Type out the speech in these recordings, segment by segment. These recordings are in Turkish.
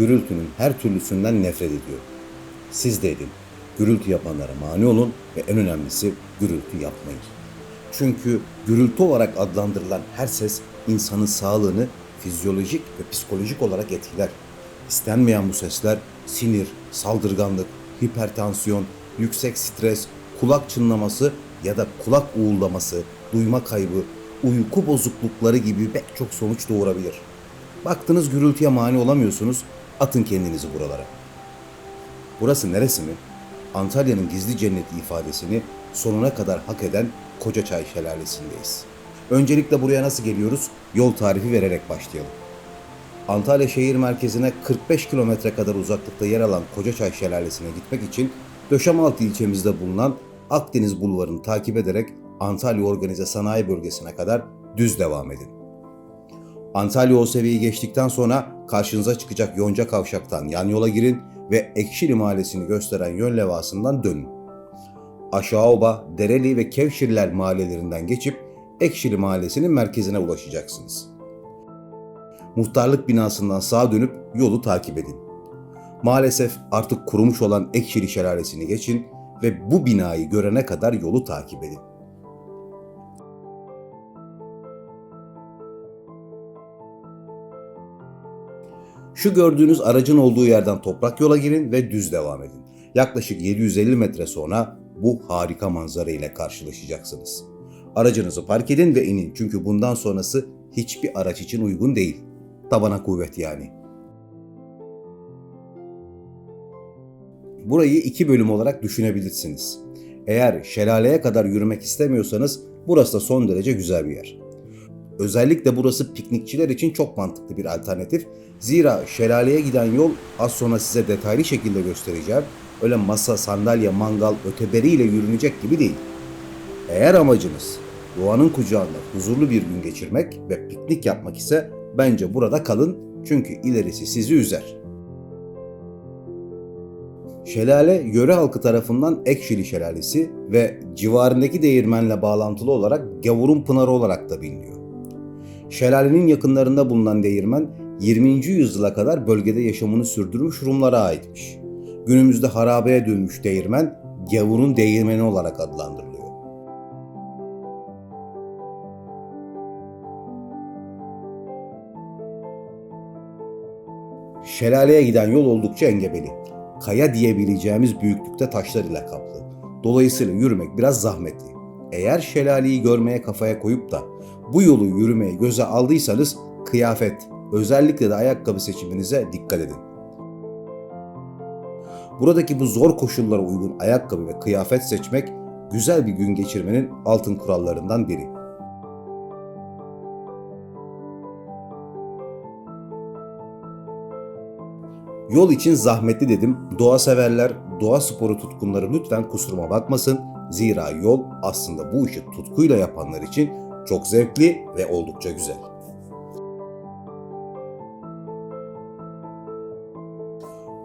gürültünün her türlüsünden nefret ediyor. Siz de edin. Gürültü yapanlara mani olun ve en önemlisi gürültü yapmayın. Çünkü gürültü olarak adlandırılan her ses insanın sağlığını fizyolojik ve psikolojik olarak etkiler. İstenmeyen bu sesler sinir, saldırganlık, hipertansiyon, yüksek stres, kulak çınlaması ya da kulak uğuldaması, duyma kaybı, uyku bozuklukları gibi pek çok sonuç doğurabilir. Baktınız gürültüye mani olamıyorsunuz, atın kendinizi buralara. Burası neresi mi? Antalya'nın gizli cenneti ifadesini sonuna kadar hak eden Kocaçay Şelalesi'ndeyiz. Öncelikle buraya nasıl geliyoruz? Yol tarifi vererek başlayalım. Antalya şehir merkezine 45 kilometre kadar uzaklıkta yer alan Kocaçay Şelalesi'ne gitmek için Döşemaltı ilçemizde bulunan Akdeniz Bulvarı'nı takip ederek Antalya Organize Sanayi Bölgesi'ne kadar düz devam edin. Antalya o seviyeyi geçtikten sonra karşınıza çıkacak Yonca Kavşak'tan yan yola girin ve Ekşili Mahallesi'ni gösteren yön levhasından dönün. Aşağıoba, Dereli ve Kevşirler mahallelerinden geçip Ekşili Mahallesi'nin merkezine ulaşacaksınız. Muhtarlık binasından sağa dönüp yolu takip edin. Maalesef artık kurumuş olan Ekşili Şelalesi'ni geçin ve bu binayı görene kadar yolu takip edin. Şu gördüğünüz aracın olduğu yerden toprak yola girin ve düz devam edin. Yaklaşık 750 metre sonra bu harika manzara ile karşılaşacaksınız. Aracınızı park edin ve inin çünkü bundan sonrası hiçbir araç için uygun değil. Tabana kuvvet yani. Burayı iki bölüm olarak düşünebilirsiniz. Eğer şelaleye kadar yürümek istemiyorsanız burası da son derece güzel bir yer. Özellikle burası piknikçiler için çok mantıklı bir alternatif. Zira şelaleye giden yol az sonra size detaylı şekilde göstereceğim. Öyle masa, sandalye, mangal, öteberiyle yürünecek gibi değil. Eğer amacınız doğanın kucağında huzurlu bir gün geçirmek ve piknik yapmak ise bence burada kalın çünkü ilerisi sizi üzer. Şelale yöre halkı tarafından Ekşili Şelalesi ve civarındaki değirmenle bağlantılı olarak Gavurun Pınarı olarak da biliniyor. Şelalenin yakınlarında bulunan değirmen 20. yüzyıla kadar bölgede yaşamını sürdürmüş Rumlara aitmiş. Günümüzde harabeye dönmüş değirmen Gavurun değirmeni olarak adlandırılıyor. Şelaleye giden yol oldukça engebeli. Kaya diyebileceğimiz büyüklükte taşlar ile kaplı. Dolayısıyla yürümek biraz zahmetli. Eğer şelaleyi görmeye kafaya koyup da bu yolu yürümeye göze aldıysanız kıyafet, özellikle de ayakkabı seçiminize dikkat edin. Buradaki bu zor koşullara uygun ayakkabı ve kıyafet seçmek güzel bir gün geçirmenin altın kurallarından biri. Yol için zahmetli dedim. Doğa severler, doğa sporu tutkunları lütfen kusuruma bakmasın. Zira yol aslında bu işi tutkuyla yapanlar için çok zevkli ve oldukça güzel.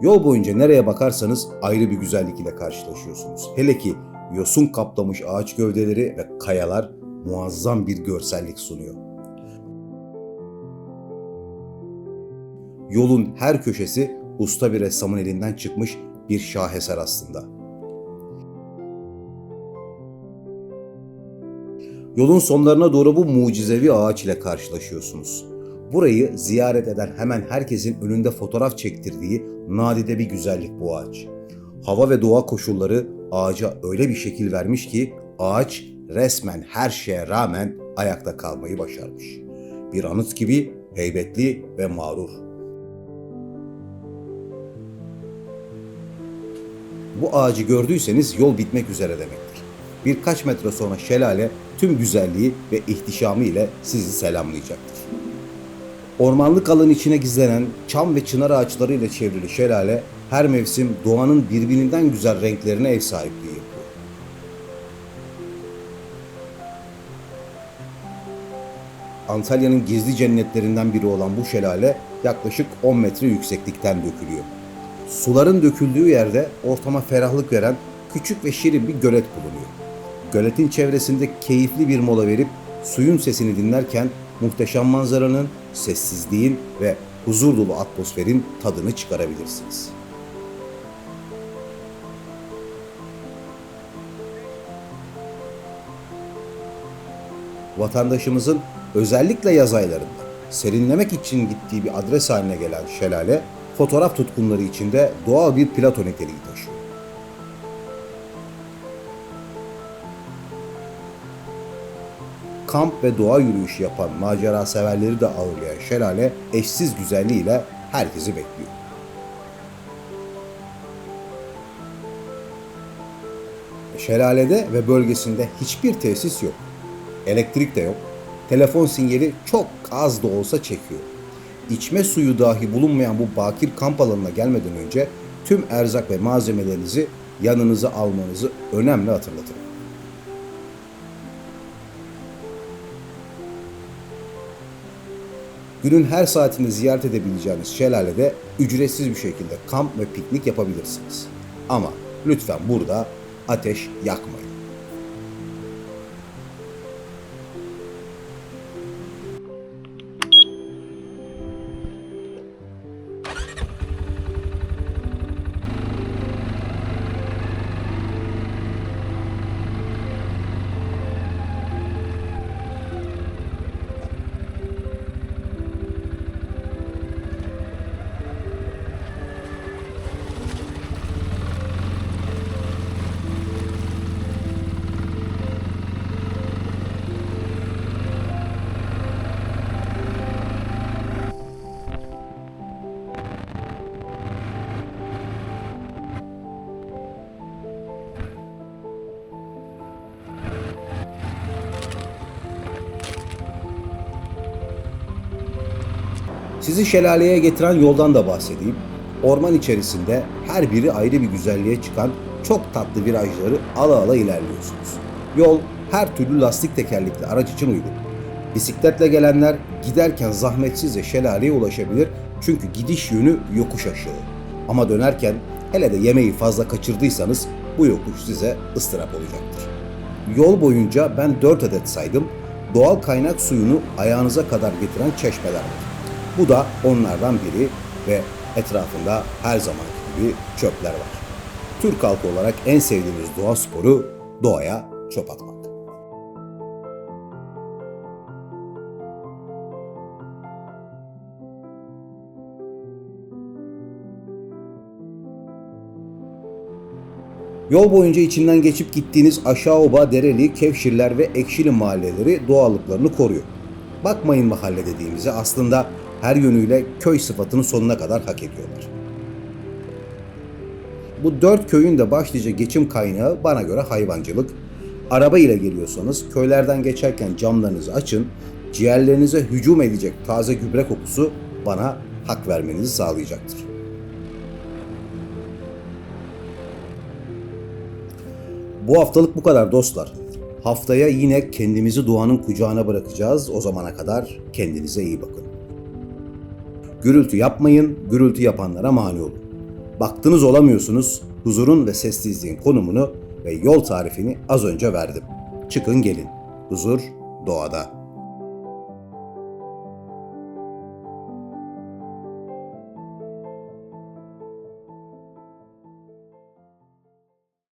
Yol boyunca nereye bakarsanız ayrı bir güzellik ile karşılaşıyorsunuz. Hele ki yosun kaplamış ağaç gövdeleri ve kayalar muazzam bir görsellik sunuyor. Yolun her köşesi usta bir ressamın elinden çıkmış bir şaheser aslında. Yolun sonlarına doğru bu mucizevi ağaç ile karşılaşıyorsunuz. Burayı ziyaret eden hemen herkesin önünde fotoğraf çektirdiği nadide bir güzellik bu ağaç. Hava ve doğa koşulları ağaca öyle bir şekil vermiş ki ağaç resmen her şeye rağmen ayakta kalmayı başarmış. Bir anıt gibi heybetli ve mağrur. Bu ağacı gördüyseniz yol bitmek üzere demektir. Birkaç metre sonra şelale tüm güzelliği ve ihtişamı ile sizi selamlayacaktır. Ormanlık alanın içine gizlenen çam ve çınar ağaçlarıyla çevrili şelale her mevsim doğanın birbirinden güzel renklerine ev sahipliği yapıyor. Antalya'nın gizli cennetlerinden biri olan bu şelale yaklaşık 10 metre yükseklikten dökülüyor. Suların döküldüğü yerde ortama ferahlık veren küçük ve şirin bir gölet bulunuyor. Göletin çevresinde keyifli bir mola verip suyun sesini dinlerken muhteşem manzaranın, sessizliğin ve huzur dolu atmosferin tadını çıkarabilirsiniz. Vatandaşımızın özellikle yaz aylarında serinlemek için gittiği bir adres haline gelen şelale, fotoğraf tutkunları için de doğal bir plato niteliği taşıyor. Kamp ve doğa yürüyüşü yapan macera severleri de ağırlayan şelale eşsiz güzelliğiyle herkesi bekliyor. Şelalede ve bölgesinde hiçbir tesis yok. Elektrik de yok. Telefon sinyali çok az da olsa çekiyor. İçme suyu dahi bulunmayan bu bakir kamp alanına gelmeden önce tüm erzak ve malzemelerinizi yanınıza almanızı önemli hatırlatırım. Günün her saatini ziyaret edebileceğiniz şelalede ücretsiz bir şekilde kamp ve piknik yapabilirsiniz. Ama lütfen burada ateş yakmayın. Sizi şelaleye getiren yoldan da bahsedeyim. Orman içerisinde her biri ayrı bir güzelliğe çıkan çok tatlı virajları ala ala ilerliyorsunuz. Yol her türlü lastik tekerlekli araç için uygun. Bisikletle gelenler giderken zahmetsizce şelaleye ulaşabilir çünkü gidiş yönü yokuş aşağı. Ama dönerken hele de yemeği fazla kaçırdıysanız bu yokuş size ıstırap olacaktır. Yol boyunca ben 4 adet saydım. Doğal kaynak suyunu ayağınıza kadar getiren çeşmeler var. Bu da onlardan biri ve etrafında her zaman gibi çöpler var. Türk halkı olarak en sevdiğimiz doğa sporu doğaya çöp atmak. Yol boyunca içinden geçip gittiğiniz Aşağıoba, Dereli, Kevşirler ve Ekşili mahalleleri doğallıklarını koruyor. Bakmayın mahalle dediğimize aslında her yönüyle köy sıfatını sonuna kadar hak ediyorlar. Bu dört köyün de başlıca geçim kaynağı bana göre hayvancılık. Araba ile geliyorsanız köylerden geçerken camlarınızı açın, ciğerlerinize hücum edecek taze gübre kokusu bana hak vermenizi sağlayacaktır. Bu haftalık bu kadar dostlar. Haftaya yine kendimizi doğanın kucağına bırakacağız. O zamana kadar kendinize iyi bakın. Gürültü yapmayın, gürültü yapanlara mani olun. Baktınız olamıyorsunuz, huzurun ve sessizliğin konumunu ve yol tarifini az önce verdim. Çıkın gelin. Huzur doğada.